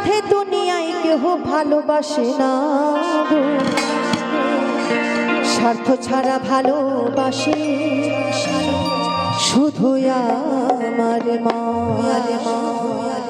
স্বার্থে দুনিয়ায় কেহ ভালোবাসে না। স্বার্থ ছাড়া ভালোবাসে শুধু আমার মা তুমি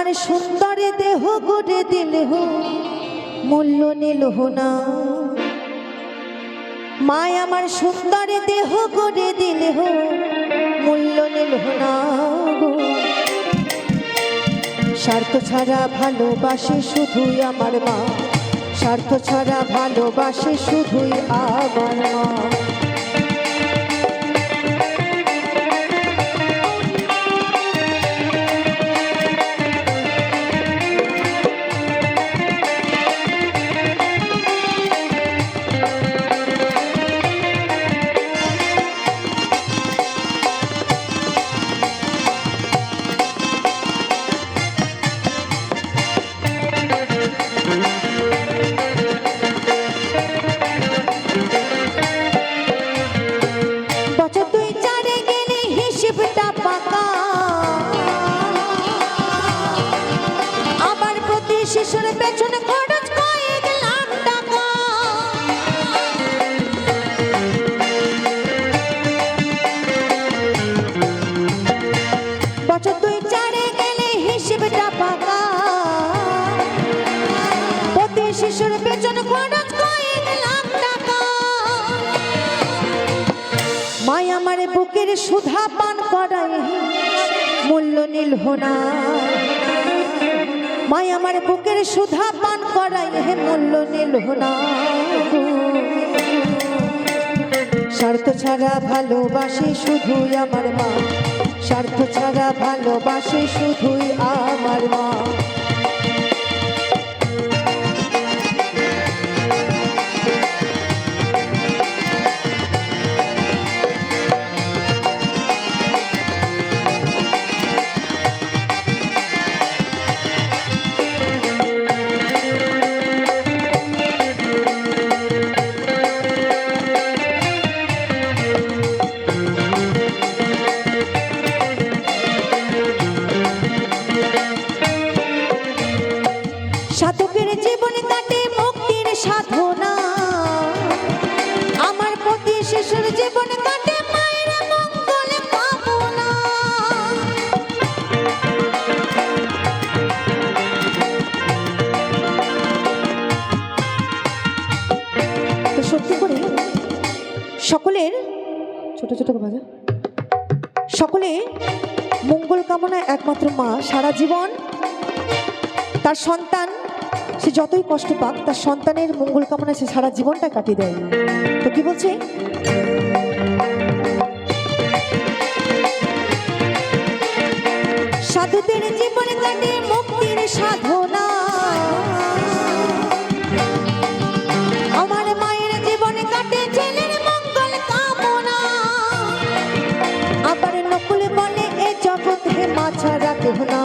আমার সুন্দরে দেহ গড়ে দিল মূল্য নিল না মায় আমার সুন্দরে দেহ গড়ে দিল মূল্য নিল না। স্বার্থ ছাড়া ভালোবাসে শুধুই আমার মা, স্বার্থ ছাড়া ভালোবাসে শুধুই আমার মা বুকের সুধা পান করাই মূল্য নীল হোনা। মাই, আমার বুকের সুধা পান করাই হে মূল্য নীল হোনা। স্বার্থ ছাড়া ভালোবাসে শুধুই আমার মা। স্বার্থ ছাড়া ভালোবাসে শুধুই আমার মা। সকলের, ছোট ছোট বাজা। সকলে মঙ্গল কামনা একমাত্র মা সারা জীবন। তার সন্তান, সে যতই কষ্ট পাক, তার সন্তানের মঙ্গল কামনা সে সারা জীবনটা কাটিয়ে দেয়। তো কি বলছে? সাধুদের জীবন কাটে মুক্তির সাধনা। না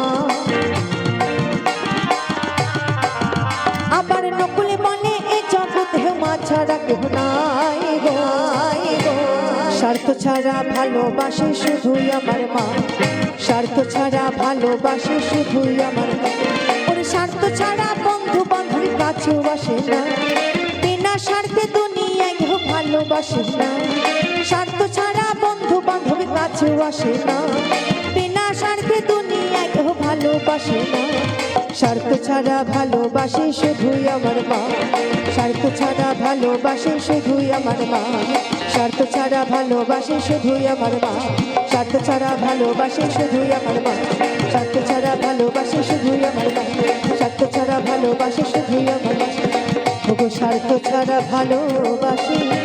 নকুল বলে এ জগৎ হে মাছা রাখব না গো, স্বার্থ ছাড়া ভালোবাসে শুধুই আমার মা। স্বার্থ ছাড়া ভালোবাসে শুধুই আমার মা। ওর স্বার্থ ছাড়া বন্ধু বান্ধবের কাছেও আসে না। বিনা স্বার্থে দুনিয়ায় ভালোবাসে না। স্বার্থ ছাড়া বন্ধু বান্ধবের কাছেও আসে না। বিনা স্বার্থে দুনিয়ায় কেউ ভালোবাসে না। স্বার্থ ছাড়া ভালোবাসে শুধুই আমার মা। স্বার্থ ছাড়া ভালোবাসে শুধুই আমার মা। স্বার্থ ছাড়া ভালোবাসে শুধুই আমার মা। স্বার্থ ছাড়া ভালোবাসে শুধুই আমার মা। স্বার্থ ছাড়া ভালোবাসে শুধুই আমার মা। স্বার্থ ছাড়া ভালোবাসে শুধুই আমার মা। স্বার্থ ছাড়া ভালোবাসে